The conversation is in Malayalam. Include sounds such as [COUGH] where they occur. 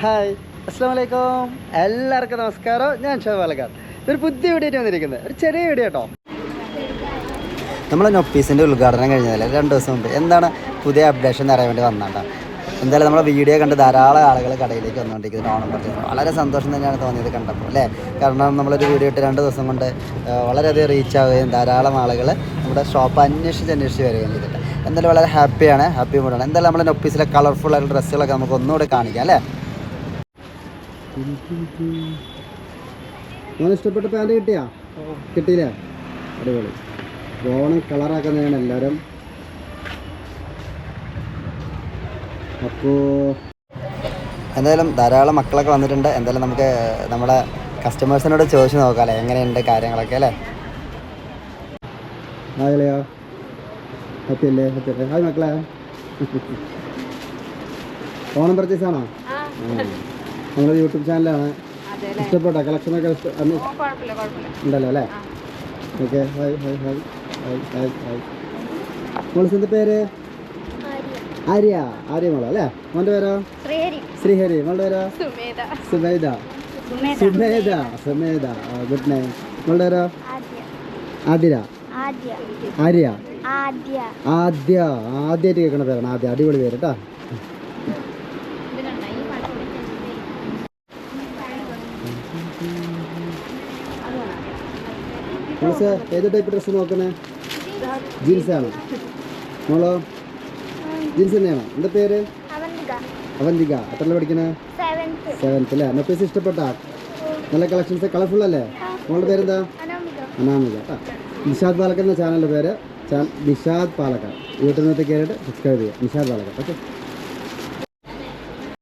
ഹായ് അസ്സാം വലൈക്കും എല്ലാവർക്കും നമസ്കാരം. ഞാൻ ഷാ പാലക്കാട് ഒരു പുതിയ വീഡിയോ വന്നിരിക്കുന്നത്. ഒരു ചെറിയ വീഡിയോ കേട്ടോ. നമ്മളെ നൊപ്പീസിന്റെ ഉദ്ഘാടനം കഴിഞ്ഞതല്ലേ? രണ്ട് ദിവസം മുമ്പ്. എന്താണ് പുതിയ അപ്ഡേഷൻ എന്ന് അറിയാൻ വേണ്ടി വന്നാണ്ട എന്തായാലും നമ്മളെ വീഡിയോ കണ്ട് ധാരാളം ആളുകൾ കടയിലേക്ക് വന്നുകൊണ്ടിരിക്കുന്നത് ഓണം പർച്ചേസ് വളരെ സന്തോഷം തന്നെയാണ് തോന്നിയത് കണ്ടപ്പോൾ അല്ലേ? കാരണം നമ്മളൊരു വീഡിയോ ഇട്ട് രണ്ട് ദിവസം കൊണ്ട് വളരെയധികം റീച്ച് ആവുകയും ധാരാളം ആളുകൾ നമ്മുടെ ഷോപ്പ് അന്വേഷിച്ച് അന്വേഷിച്ച് വരികയും ചെയ്തിട്ട് എന്തായാലും വളരെ ഹാപ്പിയാണ് ഹാപ്പി മൂഡാണ് എന്തായാലും നമ്മുടെ ഓഫീസിലെ കളർഫുൾ ആയിട്ടുള്ള ഡ്രസ്സുകളൊക്കെ നമുക്ക് ഒന്നുകൂടെ കാണിക്കാം അല്ലേ? മോനെ ഇഷ്ടപ്പെട്ട പാന്റ് കിട്ടിയാ? കിട്ടിയില്ലേ? അടിപൊളി. ഓണം കളറാക്കുന്നതാണ് എല്ലാവരും അപ്പോൾ എന്തായാലും ധാരാളം മക്കളൊക്കെ വന്നിട്ടുണ്ട്. എന്തായാലും നമുക്ക് നമ്മുടെ കസ്റ്റമേഴ്സിനോട് ചോദിച്ചു നോക്കാം അല്ലേ എങ്ങനെയുണ്ട് കാര്യങ്ങളൊക്കെ അല്ലേ? ഹാപ്പി ഹാപ്പി അല്ലേ? ഹായ് മക്കളെ. [LAUGHS] ഓണം പർച്ചേസ് ആണോ? നമ്മുടെ യൂട്യൂബ് ചാനലാണ്. ഇഷ്ടപ്പെട്ട? കളക്ഷനൊക്കെ ഒക്കെ ഉണ്ടല്ലോ അല്ലേ? Okay hi hi hi hi hi hi. മോളിസിന്റെ പേര്? ആര്യ. ആര്യ. മോളോ അല്ലേ? മോന്റെ പേരോ? ശ്രീഹരി. ശ്രീഹരി. മോളുടെ പേരോ? സുമേദ സുമേദ സുമേദ ഗുഡ് നൈറ്റ് മോളുടെ പേരോ? ആതിര. ആര്യ. ആദ്യ. ആദ്യ. ആദ്യമായിട്ട് കേൾക്കണ പേരാണ് ആദ്യ. അടിപൊളി പേര് കേട്ടോ. മോളിസ് ഏത് ടൈപ്പ് ഡ്രസ്സ് നോക്കണേ? ജീൻസാണ് മോളോ? ജീൻസ് തന്നെയാണോ? എന്താ പേര്? അവന്തിക. എത്ര പഠിക്കണേ? സെവൻത്ത് അല്ലേ എന്നെ പീസ് ഇഷ്ടപ്പെട്ട? നല്ല കളക്ഷൻസ് കളർഫുൾ അല്ലേ? മോളുടെ പേരെന്താ? അനാമിക. നിഷാദ് പാലക്കർ എന്ന ചാനലിന്റെ പേര്. നിഷാദ് പാലക്കാട് യൂട്യൂബിനകത്ത് കയറിയിട്ട് സബ്സ്ക്രൈബ് ചെയ്യുക. നിഷാദ് പാലക്കാട് ഓക്കെ